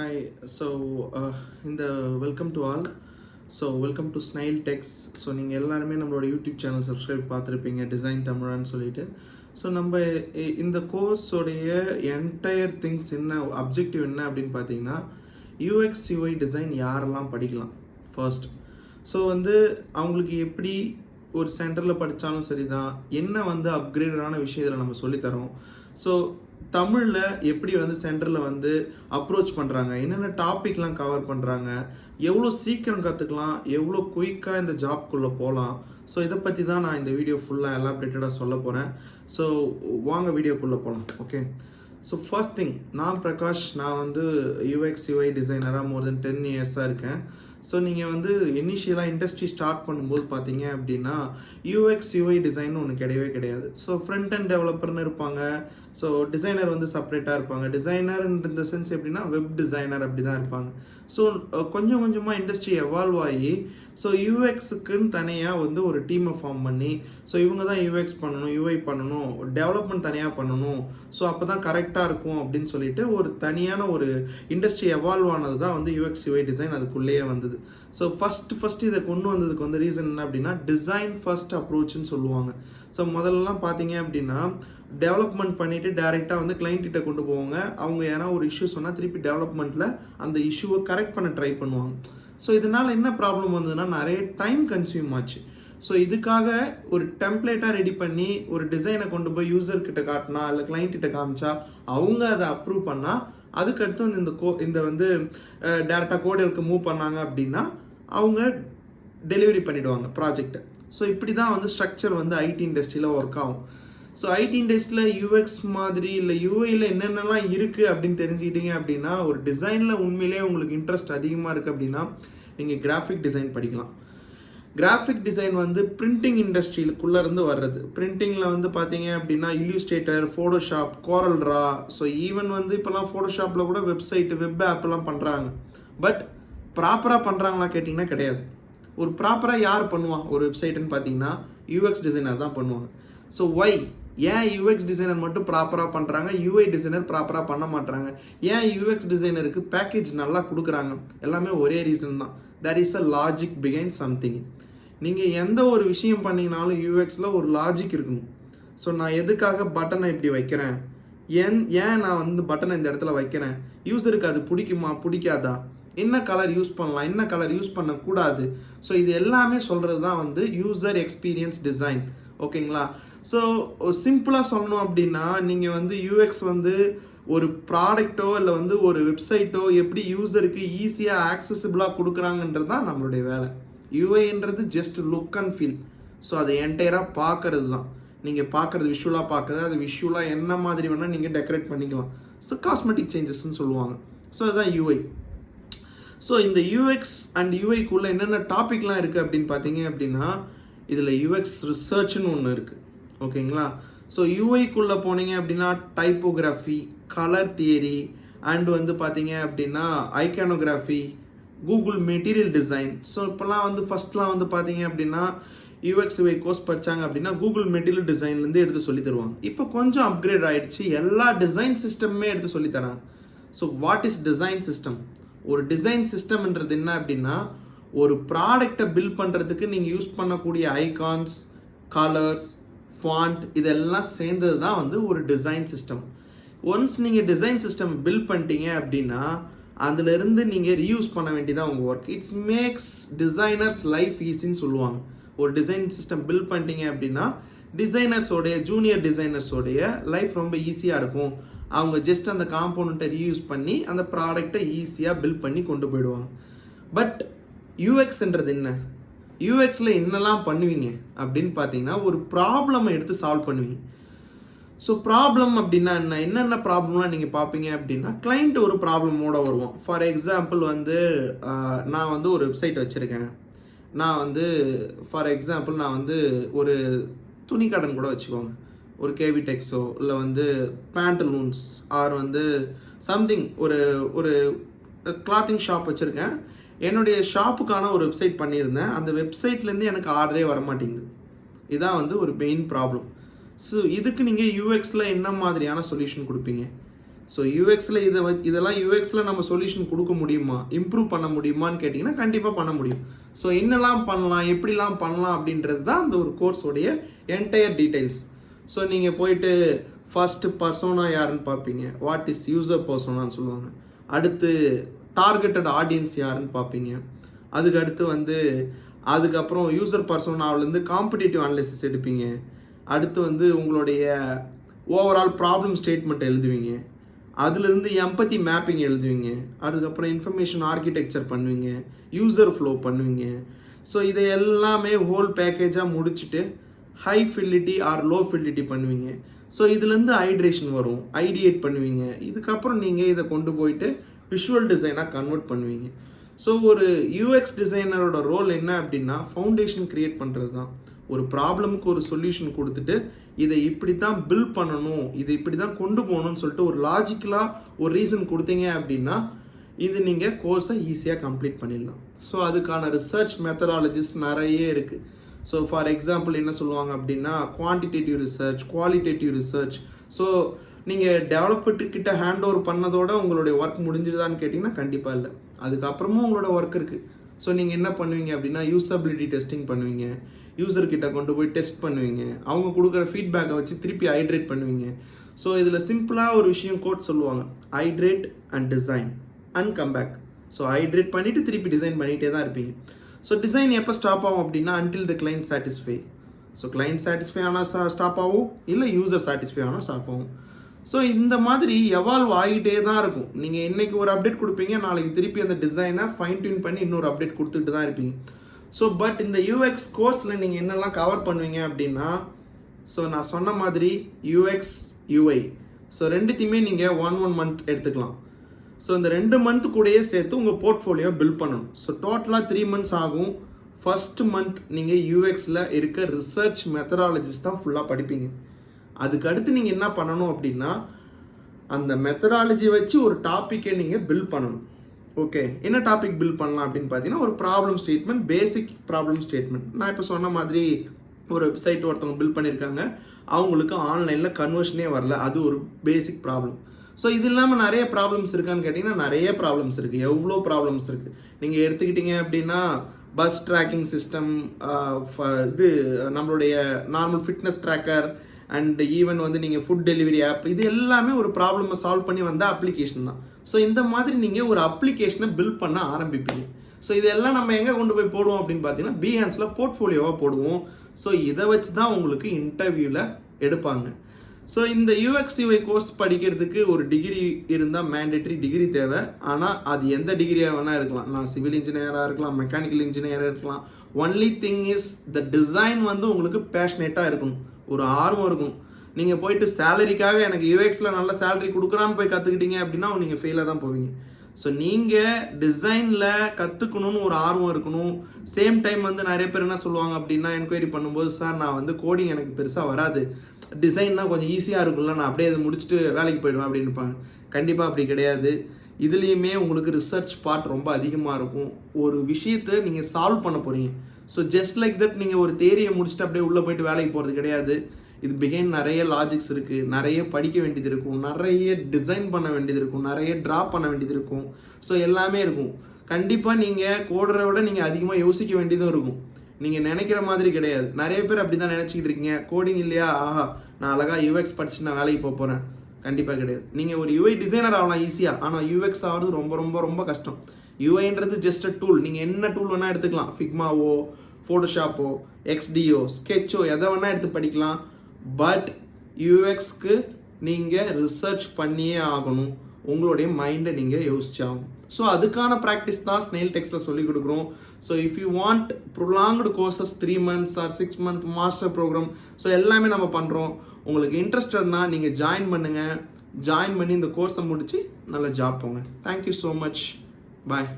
Hi so இந்த welcome to all so welcome to snail techs so நீங்கள் எல்லாருமே நம்மளோட யூடியூப் சேனல் சப்ஸ்கிரைப் பார்த்துருப்பீங்க டிசைன் தமிழான்னு சொல்லிட்டு. ஸோ நம்ம இந்த கோர்ஸோடைய என்டையர் திங்ஸ் என்ன அப்ஜெக்டிவ் என்ன அப்படின்னு பார்த்தீங்கன்னா யூஎக்ஸ் யூஐ டிசைன் யாரெல்லாம் படிக்கலாம் ஃபர்ஸ்ட் ஸோ வந்து அவங்களுக்கு எப்படி ஒரு சென்டரில் படித்தாலும் சரி தான் என்ன வந்து அப்கிரேடடான விஷயத்தில் நம்ம சொல்லித்தரோம். ஸோ தமிழில் எப்படி வந்து சென்டரில் வந்து அப்ரோச் பண்ணுறாங்க என்னென்ன டாபிக்லாம் கவர் பண்ணுறாங்க எவ்வளோ சீக்கிரம் கற்றுக்கலாம் எவ்வளோ குயிக்காக இந்த ஜாப்குள்ளே போகலாம் ஸோ இதை பற்றி தான் நான் இந்த வீடியோ ஃபுல்லாக எலாபரேட்டடாக சொல்ல போகிறேன் ஸோ வாங்க வீடியோக்குள்ளே போகலாம் ஓகே ஸோ ஃபர்ஸ்ட் திங் நான் பிரகாஷ் நான் வந்து யூஎக்ஸ் யூஐ டிசைனராக மோர் தென் டென் இயர்ஸாக இருக்கேன். ஸோ நீங்கள் வந்து இனிஷியலாக இண்டஸ்ட்ரி ஸ்டார்ட் பண்ணும்போது பார்த்தீங்க அப்படின்னா யூஎக்ஸ் யூஐ டிசைன் ஒன்று கிடையவே கிடையாது. ஸோ ஃப்ரண்ட் அண்ட் டெவலப்பர்னு இருப்பாங்க. ஸோ டிசைனர் வந்து செப்பரேட்டாக இருப்பாங்க. டிசைனர் இந்த சென்ஸ் எப்படின்னா வெப் டிசைனர் அப்படி தான் இருப்பாங்க. ஸோ கொஞ்சம் கொஞ்சமாக இண்டஸ்ட்ரி எவால்வ் ஆகி ஸோ யூஎக்ஸுக்குன்னு தனியாக வந்து ஒரு டீமை ஃபார்ம் பண்ணி ஸோ இவங்க தான் யூஎக்ஸ் பண்ணணும் யூஐ பண்ணணும் டெவலப்மெண்ட் தனியாக பண்ணணும். ஸோ அப்போ தான் கரெக்டாக இருக்கும் அப்படின்னு சொல்லிட்டு ஒரு தனியான ஒரு இண்டஸ்ட்ரி எவால்வ் ஆனது தான் வந்து யூஎக்ஸ் யூஐ டிசைன் அதுக்குள்ளேயே வந்தது. ஸோ ஃபஸ்ட் ஃபஸ்ட் இதை கொண்டு வந்ததுக்கு வந்து ரீசன் என்ன அப்படின்னா டிசைன் ஃபஸ்ட் அப்ரோச்னு சொல்லுவாங்க. ஸோ முதல்லலாம் பார்த்தீங்க அப்படின்னா டெவலப்மெண்ட் பண்ணிவிட்டு டேரெக்டாக வந்து கிளைண்ட்டிட்ட கொண்டு போவாங்க. அவங்க யாரா ஒரு இஷ்யூ சொன்னால் திருப்பி டெவலப்மெண்ட்டில் அந்த இஷ்யூவை கரெக்ட் பண்ண ட்ரை பண்ணுவாங்க. ஸோ இதனால் என்ன ப்ராப்ளம் வந்ததுன்னா நிறைய டைம் கன்சியூம் ஆச்சு. ஸோ இதுக்காக ஒரு டெம்ப்ளேட்டாக ரெடி பண்ணி ஒரு டிசைனை கொண்டு போய் யூசர்கிட்ட காட்டினா இல்லை கிளைண்ட்டிட்ட காமிச்சா அவங்க அதை அப்ரூவ் பண்ணால் அதுக்கடுத்து வந்து இந்த கோ இந்த வந்து டேரெக்டாக கோடருக்கு மூவ் பண்ணாங்க அப்படின்னா அவங்க டெலிவரி பண்ணிவிடுவாங்க ப்ராஜெக்ட்டை ஸோ இப்படி தான் வந்து ஸ்ட்ரக்சர் வந்து ஐடி இண்டஸ்ட்ரியில் ஒர்க் ஆகும். ஸோ ஐடி இண்டஸ்ட்ரியில் யூஎக்ஸ் மாதிரி இல்லை யூஐயில் என்னென்னலாம் இருக்குது அப்படின்னு தெரிஞ்சுக்கிட்டீங்க அப்படின்னா ஒரு டிசைனில் உண்மையிலேயே உங்களுக்கு இன்ட்ரெஸ்ட் அதிகமாக இருக்குது அப்படின்னா நீங்கள் கிராஃபிக் டிசைன் படிக்கலாம். கிராஃபிக் டிசைன் வந்து பிரிண்டிங் இண்டஸ்ட்ரியிலுக்குள்ளே இருந்து வர்றது. பிரிண்டிங்கில் வந்து பார்த்தீங்க அப்படின்னா illustrator Photoshop CorelDraw so even வந்து இப்போலாம் ஃபோட்டோஷாப்பில் கூட வெப்சைட் வெப் ஆப்லாம் பண்ணுறாங்க பட் ப்ராப்பராக பண்ணுறாங்களா கேட்டிங்கன்னா கிடையாது. ஒரு ப்ராப்பராக யார் பண்ணுவான் ஒரு வெப்சைட்டுன்னு பார்த்தீங்கன்னா யூஎக்ஸ் டிசைனர் தான் பண்ணுவாங்க. ஸோ ஒய் ஏன் யூஎக்ஸ் டிசைனர் மட்டும் ப்ராப்பராக பண்ணுறாங்க யூஐ டிசைனர் ப்ராப்பராக பண்ண மாட்டாங்க ஏன் யூஎக்ஸ் டிசைனருக்கு பேக்கேஜ் நல்லா கொடுக்குறாங்க? எல்லாமே ஒரே ரீசன் தான். தட் இஸ் அ லாஜிக் பிகைன் சம்திங் நீங்கள் எந்த ஒரு விஷயம் பண்ணிங்கனாலும் யூஎக்ஸில் ஒரு லாஜிக் இருக்கணும். ஸோ நான் எதுக்காக பட்டனை இப்படி வைக்கிறேன்? ஏன் ஏன் நான் வந்து பட்டனை இந்த இடத்துல வைக்கிறேன்? யூஸருக்கு அது பிடிக்குமா? பிடிக்காதா? என்ன கலர் யூஸ் பண்ணலாம் என்ன கலர் யூஸ் பண்ணக்கூடாது. ஸோ இது எல்லாமே சொல்கிறது தான் வந்து யூசர் எக்ஸ்பீரியன்ஸ் டிசைன் ஓகேங்களா? ஸோ சிம்பிளாக சொல்லணும் அப்படின்னா நீங்கள் வந்து யூஎக்ஸ் வந்து ஒரு ப்ராடக்ட்டோ இல்லை வந்து ஒரு வெப்சைட்டோ எப்படி யூசருக்கு ஈஸியாக ஆக்சசிபிளாக கொடுக்குறாங்கன்றது தான் நம்மளுடைய வேலை. யூஐன்றது just look and feel so அதை என்டையராக பார்க்கறது தான் நீங்கள் பார்க்குறது விஷுவலாக பார்க்குறது அது விஷுவலாக என்ன மாதிரி வேணால் நீங்கள் டெக்கரேட் பண்ணிக்கலாம். ஸோ காஸ்மெட்டிக் சேஞ்சஸ்ன்னு சொல்லுவாங்க. ஸோ அதுதான் யூஐ ஸோ இந்த யூஎக்ஸ் அண்ட் யூஐக்குள்ளே என்னென்ன டாபிக்லாம் இருக்குது அப்படின்னு பார்த்தீங்க அப்படின்னா இதில் யூஎக்ஸ் ரிசர்ச்னு ஒன்று இருக்குது ஓகேங்களா ஸோ யூஐக்குள்ளே போனீங்க அப்படின்னா டைப்போகிராஃபி கலர் தியரி அண்ட் வந்து பார்த்தீங்க அப்படின்னா iconography Google material design so இப்போலாம் வந்து ஃபஸ்ட்லாம் வந்து பார்த்தீங்க அப்படின்னா யூஎக்ஸ் யூஐ கோர்ஸ் படித்தாங்க அப்படின்னா கூகுள் மெட்டீரியல் டிசைன்லேருந்து எடுத்து சொல்லி தருவாங்க. இப்போ கொஞ்சம் அப்கிரேட் ஆகிடுச்சு எல்லா டிசைன் சிஸ்டமுமே எடுத்து சொல்லித்தராங்க so what is design system ஒரு டிசைன் சிஸ்டம்ன்றது என்ன அப்படின்னா ஒரு ப்ராடக்டை பில்ட் பண்ணுறதுக்கு நீங்கள் யூஸ் பண்ணக்கூடிய ஐகான்ஸ் கலர்ஸ் ஃபாண்ட் இதெல்லாம் சேர்ந்தது தான் வந்து ஒரு டிசைன் சிஸ்டம் ஒன்ஸ் நீங்கள் டிசைன் சிஸ்டம் பில்ட் பண்ணிட்டீங்க அப்படின்னா அதிலிருந்து நீங்கள் ரீயூஸ் பண்ண வேண்டியதான் உங்கள் work it's makes designers life ஈஸின்னு சொல்லுவாங்க. ஒரு டிசைன் சிஸ்டம் பில்ட் பண்ணிட்டீங்க அப்படின்னா டிசைனர்ஸோடைய ஜூனியர் டிசைனர்ஸோடைய லைஃப் ரொம்ப ஈஸியாக இருக்கும். அவங்க ஜஸ்ட் அந்த காம்போனண்ட்டை ரீயூஸ் பண்ணி அந்த ப்ராடக்டை ஈஸியாக பில்ட் பண்ணி கொண்டு போயிடுவாங்க. பட் யூஎக்ஸ்ன்றது என்ன? யூஎக்ஸில் என்னெல்லாம் பண்ணுவீங்க அப்படின்னு பார்த்தீங்கன்னா ஒரு ப்ராப்ளமை எடுத்து சால்வ் பண்ணுவீங்க. ஸோ ப்ராப்ளம் அப்படின்னா என்ன? என்னென்ன ப்ராப்ளம்லாம் நீங்கள் பார்ப்பீங்க அப்படின்னா கிளைண்ட் ஒரு ப்ராப்ளமோடு வருவோம் ஃபார் எக்ஸாம்பிள் வந்து நான் வந்து ஒரு வெப்சைட் வச்சுருக்கேன். நான் வந்து ஃபார் எக்ஸாம்பிள் நான் வந்து ஒரு துணி கடன் கூட வச்சுக்கோங்க. ஒரு கேவி டெக்ஸோ இல்லை வந்து பேண்டலூன்ஸ் ஆர் வந்து சம்திங் ஒரு ஒரு கிளாத்திங் ஷாப் வச்சுருக்கேன். என்னுடைய ஷாப்புக்கான ஒரு வெப்சைட் பண்ணியிருந்தேன். அந்த வெப்சைட்லேருந்து எனக்கு ஆர்டரே வர மாட்டேங்குது இதான் வந்து ஒரு மெயின் ப்ராப்ளம் ஸோ இதுக்கு நீங்கள் யூஎக்ஸில் என்ன மாதிரியான சொல்யூஷன் கொடுப்பீங்க? ஸோ யூஎக்ஸில் இதை வ இதெல்லாம் யூஎக்ஸில் நம்ம சொல்யூஷன் கொடுக்க முடியுமா? இம்ப்ரூவ் பண்ண முடியுமான்னு கேட்டிங்கன்னா கண்டிப்பாக பண்ண முடியும். ஸோ என்னெல்லாம் பண்ணலாம் எப்படிலாம் பண்ணலாம் அப்படின்றது தான் அந்த ஒரு கோர்ஸோடைய என்டையர் டீட்டெயில்ஸ் ஸோ நீங்கள் போயிட்டு ஃபஸ்ட்டு பர்சோனா யாருன்னு பார்ப்பீங்க வாட் இஸ் யூசர் பர்சோனான்னு சொல்லுவாங்க. அடுத்து டார்கெட்டட் ஆடியன்ஸ் யாருன்னு பார்ப்பீங்க அதுக்கு அடுத்து வந்து அதுக்கப்புறம் யூசர் பர்சோனாவிலேருந்து காம்படிட்டிவ் அனாலிசிஸ் எடுப்பீங்க. அடுத்து வந்து உங்களுடைய ஓவரால் ப்ராப்ளம் ஸ்டேட்மெண்ட் எழுதுவீங்க. அதுலேருந்து எம்பத்தி மேப்பிங் எழுதுவீங்க. அதுக்கப்புறம் இன்ஃபர்மேஷன் ஆர்கிடெக்சர் பண்ணுவீங்க. யூசர் ஃப்ளோ பண்ணுவீங்க. ஸோ இதை எல்லாமே ஹோல் பேக்கேஜாக முடிச்சுட்டு high fidelity or low fidelity பண்ணுவீங்க. ஸோ இதுலேருந்து ஹைட்ரேஷன் வரும் ஐடியேட் பண்ணுவீங்க. இதுக்கப்புறம் நீங்கள் இதை கொண்டு போயிட்டு விஷுவல் டிசைனாக கன்வெர்ட் பண்ணுவீங்க. ஸோ ஒரு யூஎக்ஸ் டிசைனரோட ரோல் என்ன அப்படின்னா ஃபவுண்டேஷன் க்ரியேட் பண்ணுறது தான் ஒரு ப்ராப்ளமுக்கு ஒரு சொல்யூஷன் கொடுத்துட்டு இதை இப்படி தான் பில் பண்ணணும் இதை இப்படி தான் கொண்டு போகணும்னு சொல்லிட்டு ஒரு லாஜிக்கலாக ஒரு ரீசன் கொடுத்தீங்க அப்படின்னா இது நீங்கள் கோர்ஸை ஈஸியாக கம்ப்ளீட் பண்ணிடலாம். ஸோ அதுக்கான ரிசர்ச் மெத்தடாலஜிஸ் நிறைய இருக்குது ஸோ ஃபார் எக்ஸாம்பிள் என்ன சொல்லுவாங்க அப்படின்னா quantitative research qualitative research so நீங்கள் டெவலப்பர்கிட்ட ஹேண்ட் ஓவர் பண்ணதோட உங்களுடைய ஒர்க் முடிஞ்சுதான்னு கேட்டிங்கன்னா கண்டிப்பாக இல்லை. அதுக்கப்புறமும் உங்களோட ஒர்க் இருக்குது ஸோ நீங்கள் என்ன பண்ணுவீங்க அப்படின்னா யூசபிலிட்டி டெஸ்டிங் பண்ணுவீங்க. யூசர்கிட்ட கொண்டு போய் டெஸ்ட் பண்ணுவீங்க. அவங்க கொடுக்குற ஃபீட்பேக்கை வச்சு திருப்பி ஹைட்ரேட் பண்ணுவீங்க. ஸோ இதில் சிம்பிளாக ஒரு விஷயம் கோட் சொல்லுவாங்க. Iterate and design and come back so iterate பண்ணிவிட்டு திருப்பி டிசைன் பண்ணிகிட்டே தான் இருப்பீங்க. ஸோ டிசைன் எப்போ ஸ்டாப் ஆகும் அப்படின்னா until the client satisfy so client satisfy ஆனால் ஸ்டாப் ஆகும் இல்லை யூசர் சாட்டிஸ்ஃபை ஆனால் ஸ்டாப் ஆகும். ஸோ இந்த மாதிரி எவால்வ் ஆகிட்டே தான் இருக்கும். நீங்கள் இன்றைக்கி ஒரு அப்டேட் கொடுப்பீங்க நாளைக்கு திருப்பி அந்த டிசைனை ஃபைன் டியூன் பண்ணி இன்னொரு அப்டேட் கொடுத்துட்டு தான் இருப்பீங்க. ஸோ பட் இந்த யூஎக்ஸ் கோர்ஸில் நீங்கள் என்னெல்லாம் கவர் பண்ணுவீங்க அப்படின்னா ஸோ நான் சொன்ன மாதிரி யூஎக்ஸ் யூஐ ஸோ ரெண்டுத்தையுமே நீங்கள் ஒன் ஒன் மந்த் எடுத்துக்கலாம். ஸோ இந்த ரெண்டு மந்த் கூடயே சேர்த்து உங்கள் போர்ட்ஃபோலியோ பில்ட் பண்ணணும். ஸோ டோட்டலாக த்ரீ மந்த்ஸ் ஆகும். ஃபஸ்ட் மந்த் நீங்கள் யூஎக்ஸில் இருக்க ரிசர்ச் மெத்தடாலஜிஸ் தான் ஃபுல்லாக படிப்பீங்க. அதுக்கு அடுத்து நீங்கள் என்ன பண்ணணும் அப்படின்னா அந்த மெத்தடாலஜி வச்சு ஒரு டாப்பிக்கை நீங்கள் பில்ட் பண்ணணும். ஓகே என்ன டாபிக் பில்ட் பண்ணலாம் அப்படின்னு பார்த்தீங்கன்னா ஒரு problem statement basic problem statement நான் இப்போ சொன்ன மாதிரி ஒரு வெப்சைட் ஒருத்தவங்க பில்ட் பண்ணியிருக்காங்க அவங்களுக்கு ஆன்லைனில் கன்வர்ஷனே வரல. அது ஒரு பேசிக் ப்ராப்ளம் ஸோ இது இல்லாமல் நிறைய ப்ராப்ளம்ஸ் இருக்கான்னு கேட்டிங்கன்னா நிறைய ப்ராப்ளம்ஸ் இருக்குது எவ்வளோ ப்ராப்ளம்ஸ் இருக்குது நீங்கள் எடுத்துக்கிட்டீங்க அப்படின்னா பஸ் ட்ராக்கிங் சிஸ்டம் இது நம்மளுடைய normal fitness tracker and even வந்து நீங்கள் ஃபுட் டெலிவரி ஆப் இது எல்லாமே ஒரு ப்ராப்ளமை சால்வ் பண்ணி வந்த அப்ளிகேஷன் தான். ஸோ இந்த மாதிரி நீங்கள் ஒரு அப்ளிகேஷனை பில்ட் பண்ண ஆரம்பிப்பீங்க. ஸோ இதெல்லாம் நம்ம எங்கே கொண்டு போய் போடுவோம் அப்படின்னு பார்த்தீங்கன்னா பிஹான்ஸில் போர்ட்ஃபோலியோவாக போடுவோம். ஸோ இதை வச்சு தான் உங்களுக்கு இன்டர்வியூவில் எடுப்பாங்க. ஸோ இந்த யூஎக்ஸ் யூஐ கோர்ஸ் படிக்கிறதுக்கு ஒரு டிகிரி இருந்தால் மேண்டேட்ரி டிகிரி தேவை. ஆனால் அது எந்த டிகிரியாக வேணால் இருக்கலாம். நான் சிவில் இன்ஜினியராக இருக்கலாம் மெக்கானிக்கல் இன்ஜினியராக இருக்கலாம். Only thing is the design வந்து உங்களுக்கு பேஷனேட்டாக இருக்கணும். ஒரு ஆர்வம் இருக்கணும். நீங்கள் போயிட்டு சேலரிக்காக எனக்கு யூஎக்ஸில் நல்ல சேலரி கொடுக்குறான்னு போய் கற்றுக்கிட்டீங்க அப்படின்னா நீங்கள் ஃபெயிலாக தான் போவீங்க. ஸோ நீங்கள் டிசைனில் கற்றுக்கணும்னு ஒரு ஆர்வம் இருக்கணும். சேம் டைம் வந்து நிறைய பேர் என்ன சொல்லுவாங்க அப்படின்னா என்கொயரி பண்ணும்போது சார் நான் வந்து கோடிங் எனக்கு பெருசாக வராது. டிசைன்னா கொஞ்சம் ஈஸியாக இருக்கும்ல. நான் அப்படியே அதை முடிச்சுட்டு வேலைக்கு போயிடுவேன் அப்படின்னு இருப்பாங்க. கண்டிப்பாக அப்படி கிடையாது. இதுலேயுமே உங்களுக்கு ரிசர்ச் பார்ட் ரொம்ப அதிகமாக இருக்கும். ஒரு விஷயத்தை நீங்கள் சால்வ் பண்ண போகிறீங்க ஸோ ஜஸ்ட் லைக் தட் நீங்கள் ஒரு தேரியை முடிச்சுட்டு அப்படியே உள்ளே போயிட்டு வேலைக்கு போகிறது கிடையாது. இது பிகைன் நிறைய லாஜிக்ஸ் இருக்குது நிறைய படிக்க வேண்டியது இருக்கும். நிறைய டிசைன் பண்ண வேண்டியது இருக்கும். நிறைய ட்ரா பண்ண வேண்டியது இருக்கும். ஸோ எல்லாமே இருக்கும். கண்டிப்பாக நீங்கள் கோடுறத விட நீங்கள் அதிகமாக யோசிக்க வேண்டியதும் இருக்கும். நீங்கள் நினைக்கிற மாதிரி கிடையாது. நிறைய பேர் அப்படி தான் நினச்சிக்கிட்டு இருக்கீங்க. கோடிங் இல்லையா? ஆஹா நான் அழகாக யூஎக்ஸ் படிச்சு நான் வேலைக்கு போக போகிறேன் கண்டிப்பாக கிடையாது. நீங்கள் ஒரு யூஐ டிசைனர் ஆகலாம் ஈஸியாக ஆனால் யூஎக்ஸ் ஆகிறது ரொம்ப ரொம்ப ரொம்ப கஷ்டம். யூஐன்றது ஜஸ்ட் அ டூல் நீங்கள் என்ன டூல் வேணால் எடுத்துக்கலாம். ஃபிக்மாவோ ஃபோட்டோஷாப்போ எக்ஸ்டிஓ ஸ்கெட்சோ எதை வேணால் எடுத்து படிக்கலாம். பட் யூஎக்ஸ்க்கு நீங்கள் ரிசர்ச் பண்ணியே ஆகணும். உங்களுடைய மைண்டை நீங்கள் யோசிச்சாகும் ஸோ அதுக்கான ப்ராக்டிஸ் தான் ஸ்னெயில் டெக்ஸ்ட்டில் சொல்லிக் கொடுக்குறோம். So if you want prolonged courses three months or six month master program so எல்லாமே நம்ம பண்ணுறோம் உங்களுக்கு இன்ட்ரெஸ்டட்னா நீங்கள் ஜாயின் பண்ணுங்கள் ஜாயின் பண்ணி இந்த கோர்ஸை முடித்து நல்லா ஜாப் போங்க. Thank you so much bye